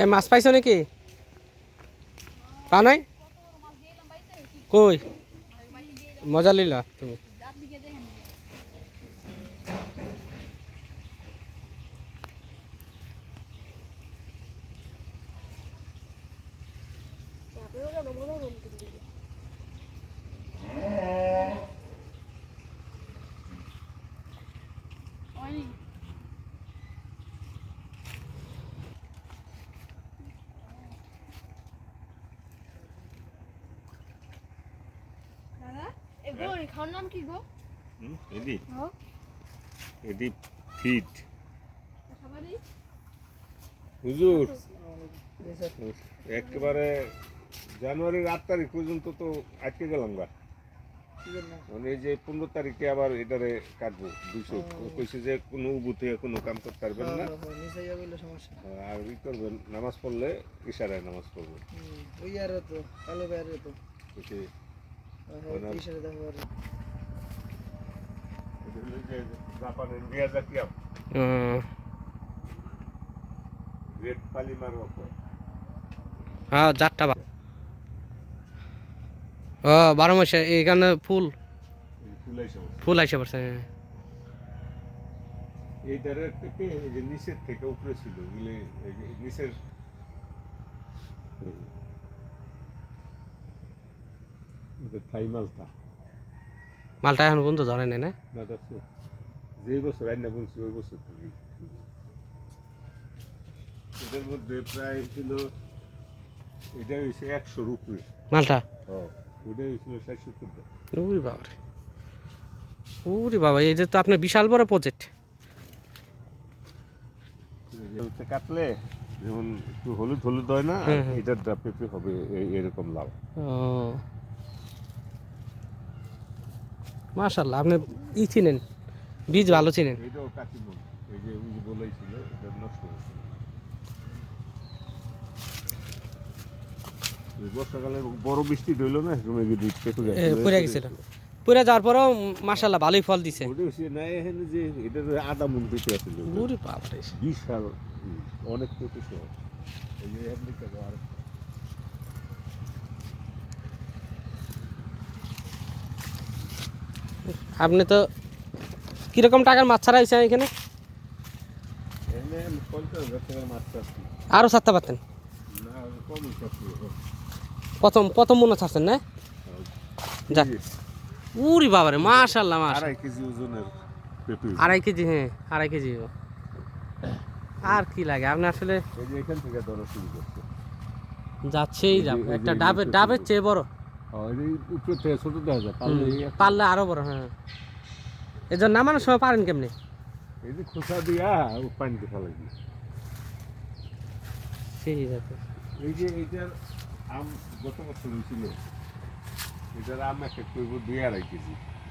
এ মাছ পাইছো নাকি? পা নাই? কই? মজা লিলা তুমি। দাদা এ গো এই খাওয়ার নাম কি গো? হুম, এদি হ্যাঁ। এদি ফিট। হুজুর একেবারে জানুয়ারির আট তারিখ পর্যন্ত তো আটকে গেলাম গা। মানে যে পনেরো তারিখে আবার এটারে কাটবো দুশো। কইছে যে কোনো উবু থেকে কোনো কাম করতে পারবেন না। আর ই করবেন নামাজ পড়লে ইশারায় নামাজ পড়বেন। ওই আর তো কালো বাইরে তো। হ্যাঁ হ্যাঁ চারটা বা ও বারো মাসে এখানে ফুল ফুল আইসে পড়ছে হ্যাঁ। থেকে নিচের থেকে উপরে ছিল নিচের থাই মালটা। মালটা এখন পর্যন্ত ধরে নেই না? যে বছর বলছি ওই বছর এটার মধ্যে প্রায় ছিল এটা হয়েছে একশোর উপরে মালটা? ওটা হয়েছিল ষাট সত্তর উরি বাবা রে উরি বাবা এই যে তো আপনার বিশাল বড় প্রজেক্ট কাটলে যেমন একটু হলুদ হলুদ হয় না হুম, হুম। এটার পেঁপে হবে এরকম লাভ। ও। মাশাল্লাহ আপনি ই চিনেন বীজ ভালো চিনেন। বর্ষাকালে বড় বৃষ্টি না পড়ে গেছিল। পড়ে যাওয়ার পরেও মাশাল্লাহ ভালোই ফল দিছে। আদা মন বিশাল অনেক এই যে এমনি কেন আর আপনি তো কীরকম টাকার মাছ ছাড়া হয়েছে এখানে? আরও ছাড়তে পারতেন? প্রথম প্রথম মনে ছাড়ছেন না? যাক। উরি বাবা রে মাশাল্লাহ মাশাল্লাহ আড়াই কেজি ওজনের আড়াই কেজি হ্যাঁ আড়াই কেজি আর কি লাগে? আপনি আসলে এখান থেকে ধরা শুরু করছে। যাচ্ছেই যাব। একটা ডাবের ডাবের চেয়ে বড়। উপরে থেকে ছোট দেখা যায় পারলে পারলে আরও বড় হ্যাঁ এই জন্য নামানোর সময় পারেন কেমনি? এই যে খোসা দিয়া পানিতে ফেলাই দিই সেই হিসাবে এই যে এইটার আম গত বছর হয়েছিল এটার আম এক এক করব দুই আড়াই কেজি।